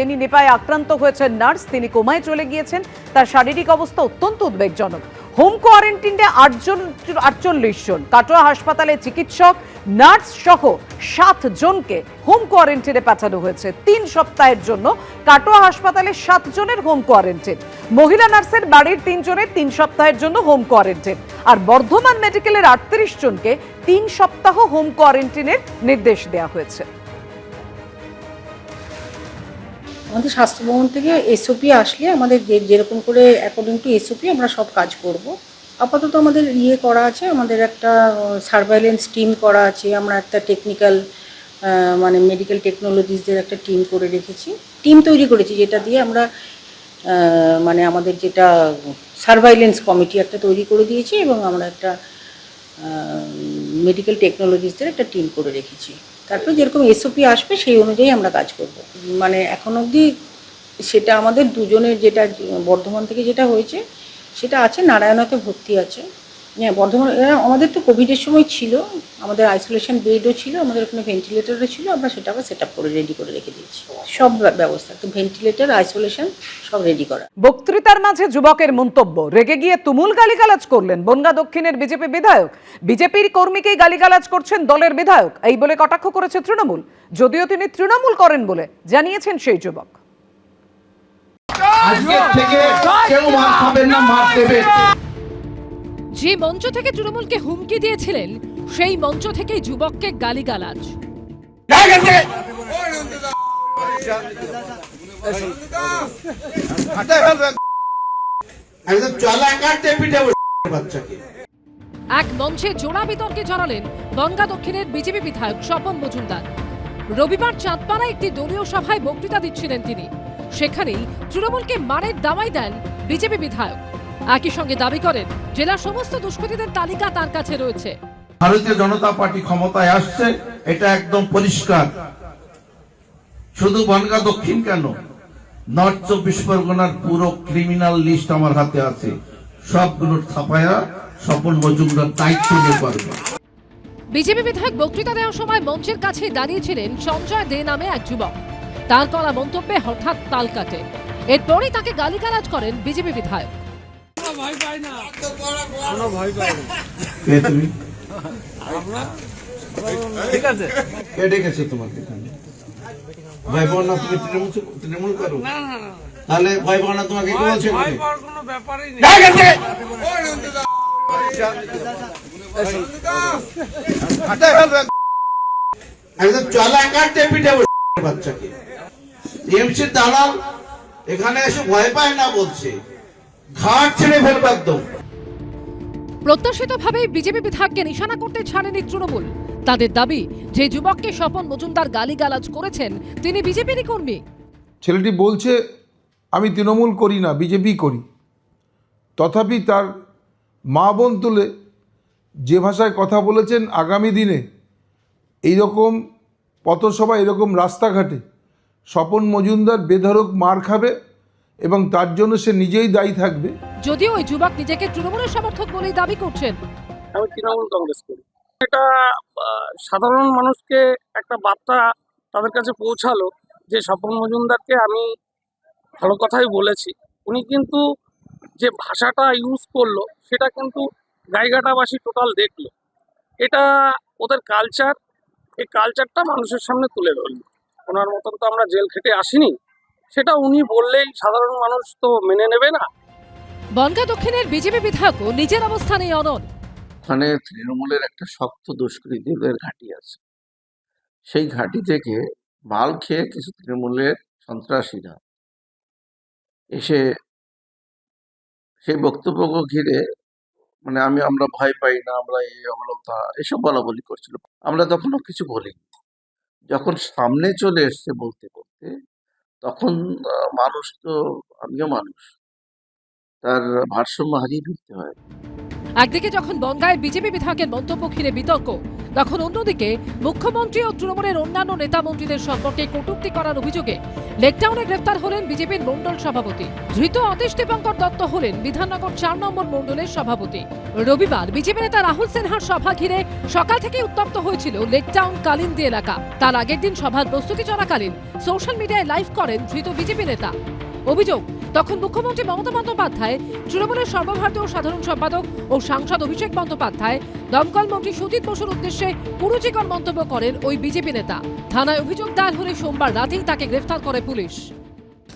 যিনি নেপায় আক্রান্ত হয়েছেন নার্স, তিনি কোমায় চলে গিয়েছেন। তার শারীরিক অবস্থা অত্যন্ত উদ্বেগজনক। হোম কোয়ারেন্টিনে আটজন, আটচল্লিশ জন। কাটোয়া হাসপাতালে চিকিৎসক, নার্স সহ সাত জনকে হোম কোয়ারেন্টিনে পাঠানো হয়েছে। তিন সপ্তাহের জন্য কাটোয়া হাসপাতালে সাত জনের হোম কোয়ারেন্টিন। মহিলা নার্সের বাড়ির তিনজনের তিন সপ্তাহের জন্য হোম কোয়ারেন্টিন। আর বর্ধমান মেডিকেলের আটত্রিশ জনকে তিন সপ্তাহ হোম কোয়ারেন্টিনের নির্দেশ দেওয়া হয়েছে। আমাদের স্বাস্থ্য ভবন থেকে এসওপি আসলে আমাদের যে, যেরকম করে অ্যাকর্ডিং টু এসওপি আমরা সব কাজ করব। আপাতত আমাদের ইয়ে করা আছে, আমাদের একটা সার্ভাইলেন্স টিম করা আছে, আমরা একটা টেকনিক্যাল মানে মেডিকেল টেকনোলজিসদের একটা টিম করে রেখেছি। টিম তৈরি করেছি যেটা দিয়ে আমরা মানে আমাদের যেটা সার্ভাইলেন্স কমিটি একটা তৈরি করে দিয়েছি এবং আমরা একটা মেডিকেল টেকনোলজিসদের একটা টিম করে রেখেছি। তারপরে যেরকম এসওপি আসবে সেই অনুযায়ী আমরা কাজ করব। মানে এখন অবধি সেটা আমাদের দুজনের যেটা বর্ধমান থেকে যেটা হয়েছে, সেটা আছে, নারায়ণাতে ভর্তি আছে। হ্যাঁ বর্ধমান আমাদের তো কোভিডের সময় ছিল। আমাদের আইসোলেশন বেডও ছিল আমাদের ওখানে ভেন্টিলেটরও ছিল আমরা সেটা আবার সেট করে রেডি করে রেখে দিয়েছি। সব ব্যবস্থা তো ভেন্টিলেটর আইসোলেশন সব রেডি করা। বক্তৃতার মাঝে যুবকের মন্তব্য রেগে গিয়ে তুমুল গালিগালাজ করলেন বনগা দক্ষিণের বিজেপি বিধায়ক। বিজেপির কর্মীকেই গালিগালাজ করছেন দলের বিধায়ক এই বলে কটাক্ষ করেছে তৃণমূল। যদিও তিনি তৃণমূল করেন বলে জানিয়েছেন সেই যুবক। আজকের থেকে কেউ মার খাবেন না মার দেবেন। যে মঞ্চ থেকে তৃণমূলকে হুমকি দিয়েছিলেন, সেই মঞ্চ থেকেই যুবককে গালিগালাজ। এক মঞ্চে জোড়া বিতর্কে জড়ালেন বনগা দক্ষিণের বিজেপি বিধায়ক স্বপন মজুমদার। রবিবার চাঁদপাড়ায় একটি দলীয় সভায় বক্তৃতা দিচ্ছিলেন তিনি। সেখানেই তৃণমূলকে মারের দামাই দেন বিজেপি বিধায়ক। একই সঙ্গে দাবি করেন জেলার সমস্ত দুষ্কৃতীদের তালিকা তার কাছে রয়েছে। ভারতীয় জনতা পার্টি ক্ষমতায় আসছে এটা একদম পরিষ্কার। শুধু বনগা দক্ষিণ কেন? নর্থ চব্বিশ পরগনার পুরো ক্রিমিনাল লিস্ট আমার হাতে আছে। সবগুলোর ছাপায়া স্বপন মজুমদার দায়িত্ব নিয়ে পারবে। বিজেপি বিধায়ক বক্তৃতা দেওয়ার সময় মঞ্চের কাছে দাঁড়িয়েছিলেন সঞ্জয় দে নামে এক যুবক। তার করা মন্তব্যে হঠাৎ তাল কাটে। এরপরই তাকে গালিগালাজ করেন বিজেপি বিধায়ক। কে তুমি? ঠিক আছে। কে ডেকেছে তোমাকে ভাই বোন না তুমি তৃণমূল তৃণমূল করো। তাহলে ভাই বোন না তোমাকে কে বলছে! একদম চলা কাটতে পিঠে বাচ্চাকে। টিএমসির দালাল এখানে এসে ভয় পায় না বলছে। ঘাট ছেড়ে ফেলবে একদম প্রত্যাশিতভাবেই বিজেপি বিধায়ককে নিশানা করতে ছাড়েনি তৃণমূল। তাদের দাবি যে যুবককে স্বপন মজুমদার গালিগালাজ করেছেন তিনি বিজেপিরই কর্মী। ছেলেটি বলছে আমি তৃণমূল করি না বিজেপি করি। তথাপি তার মা বোন তুলে যে ভাষায় কথা বলেছেন আগামী দিনে এইরকম পথসভা এরকম রাস্তাঘাটে স্বপন মজুমদার বেধরক মার খাবে এবং তার জন্য সে নিজেই দায়ী থাকবে। যদিও ওই যুবক নিজেকে তৃণমূলের সমর্থক বলেই দাবি করছেন। আমি তৃণমূল কংগ্রেস করি। এটা সাধারণ মানুষকে একটা বার্তা তাদের কাছে পৌঁছালো যে স্বপন মজুমদারকে আমি ভালো কথাই বলেছি। উনি কিন্তু যে ভাষাটা ইউজ করল সেটা কিন্তু গাইঘাটাবাসী টোটাল দেখল। এটা ওদের কালচার এই কালচারটা মানুষের সামনে তুলে ধরলো। ওনার মতন তো আমরা জেল খেটে আসিনি। সেটা উনি বললেই সাধারণ মানুষ তো মেনে নেবে না। বনগা দক্ষিণের বিজেপি বিধায়কও নিজের অবস্থানেই অনন ওখানে তৃণমূলের একটা শক্ত দুষ্কৃতীদের ঘাঁটি আছে। সেই ঘাঁটি থেকে মাল খেয়ে কিছু তৃণমূলের সন্ত্রাসীরা এসে সেই বক্তব্যকে ঘিরে মানে আমি আমরা ভয় পাই না আমরা এই অবলতা এসব বলা বলি করছিল। আমরা তখনও কিছু বলিনি। যখন সামনে চলে এসছে বলতে বলতে তখন মানুষ তো আমিও মানুষ। তার ভারসাম্য হারিয়ে ফেলতে হয়। একদিকে যখন বনগাঁয় বিজেপি বিধায়কের মন্তব্য ঘিরে বিতর্ক, তখন অন্যদিকে মুখ্যমন্ত্রী ও তৃণমূলের অন্যান্য নেতা মন্ত্রীদের সম্পর্কে কটূক্তি করার অভিযোগে লেকটাউনে গ্রেফতার হলেন বিজেপির মণ্ডল সভাপতি। ধৃত অতীশ দীপঙ্কর দত্ত হলেন বিধাননগর চার নম্বর মণ্ডলের সভাপতি। রবিবার বিজেপি নেতা রাহুল সিনহার সভা ঘিরে সকাল থেকে উত্তপ্ত হয়েছিল লেকটাউন কালিন্দি এলাকা। তার আগের দিন সভার প্রস্তুতি চলাকালীন সোশ্যাল মিডিয়ায় লাইভ করেন ধৃত বিজেপি নেতা। অভিযোগ তখন মুখ্যমন্ত্রী মমতা বন্দ্যোপাধ্যায় তৃণমূলের সর্বভারতীয় সাধারণ সম্পাদক ও সাংসদ অভিষেক বন্দ্যোপাধ্যায় দমকল মন্ত্রী সুজিত বসুর উদ্দেশ্যে কুরুচিকর মন্তব্য করেন ওই বিজেপি নেতা। থানায় অভিযোগ দায়ের হলে সোমবার রাতেই তাকে গ্রেফতার করে পুলিশ।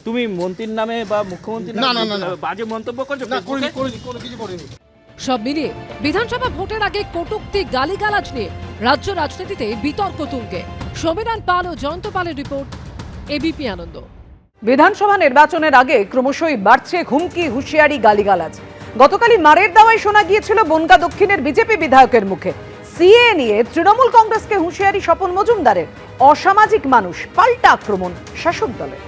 তুমি মন্ত্রীর নামে বা মুখ্যমন্ত্রীর নামে না, না, না। বাজে মন্তব্য করছ না করিনি? কোনো কিছু করিনি। সব মিলিয়ে বিধানসভা ভোটের আগে কটূক্তি গালিগালাজ নিয়ে রাজ্য রাজনীতিতে বিতর্ক তুঙ্গে। সমীরণ পাল ও জয়ন্ত পালের রিপোর্ট এবিপি আনন্দ। বিধানসভা নির্বাচনের আগে ক্রমশই বাড়ছে হুমকি, হুঁশিয়ারি, গালিগালাজ। গতকালই মারের দাওয়ায় শোনা গিয়েছিল বনগা দক্ষিণের বিজেপি বিধায়কের মুখে। সিএ নিয়ে তৃণমূল কংগ্রেসকে হুঁশিয়ারি স্বপন মজুমদারের। অসামাজিক মানুষ, পাল্টা আক্রমণ, শাসক দলের।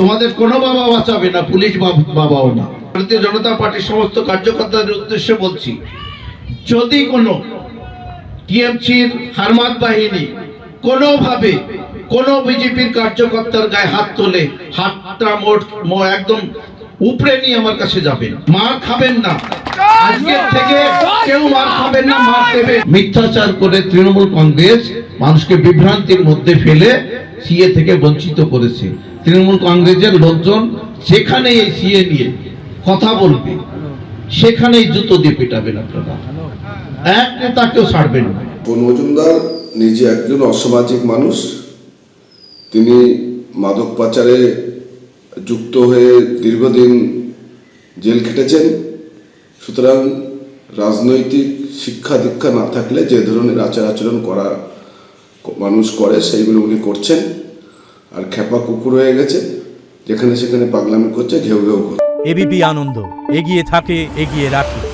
তোমাদের বাবা বাঁচাবে না, পুলিশ বাবাও না। ভারতীয় জনতা পার্টির সমস্ত কার্যকর্তাদের উদ্দেশ্যে বলছি, যদি কোনো টিএমসির হারমাত বাহিনী কোনোভাবে কোনো বিজেপির কার্যকর্তার গায়ে হাত তোলে, হাতটা মোট একদম উপরে নিয়ে আমার কাছে যাবেন। মার খাবেন না। আজকের থেকে কেউ মার খাবেন না, মার দেবে মিথ্যাচার করে তৃণমূল কংগ্রেস মানুষকে বিভ্রান্তির মধ্যে ফেলে সিএ থেকে বঞ্চিত করেছে। তৃণমূল কংগ্রেসের লোকজন যেখানে এই সিএ নিয়ে কথা বলবে। সেখানেই জুতো দিয়ে পেটাবেন আপনারা। এক নেতাকেও ছাড়বেন না। মজুমদার নিজে একজন অসামাজিক মানুষ। তিনি মাদক পাচারে যুক্ত হয়ে দীর্ঘদিন জেল খেটেছেন। সুতরাং রাজনৈতিক শিক্ষা দীক্ষা না থাকলে যে ধরনের আচার আচরণ করা মানুষ করে সেইগুলো উনি করছেন। আর খেপা কুকুর হয়ে গেছে। যেখানে সেখানে পাগলামি করছে ঘেউ ঘেউ করছে। এবিপি আনন্দ এগিয়ে থাকে এগিয়ে রাখে।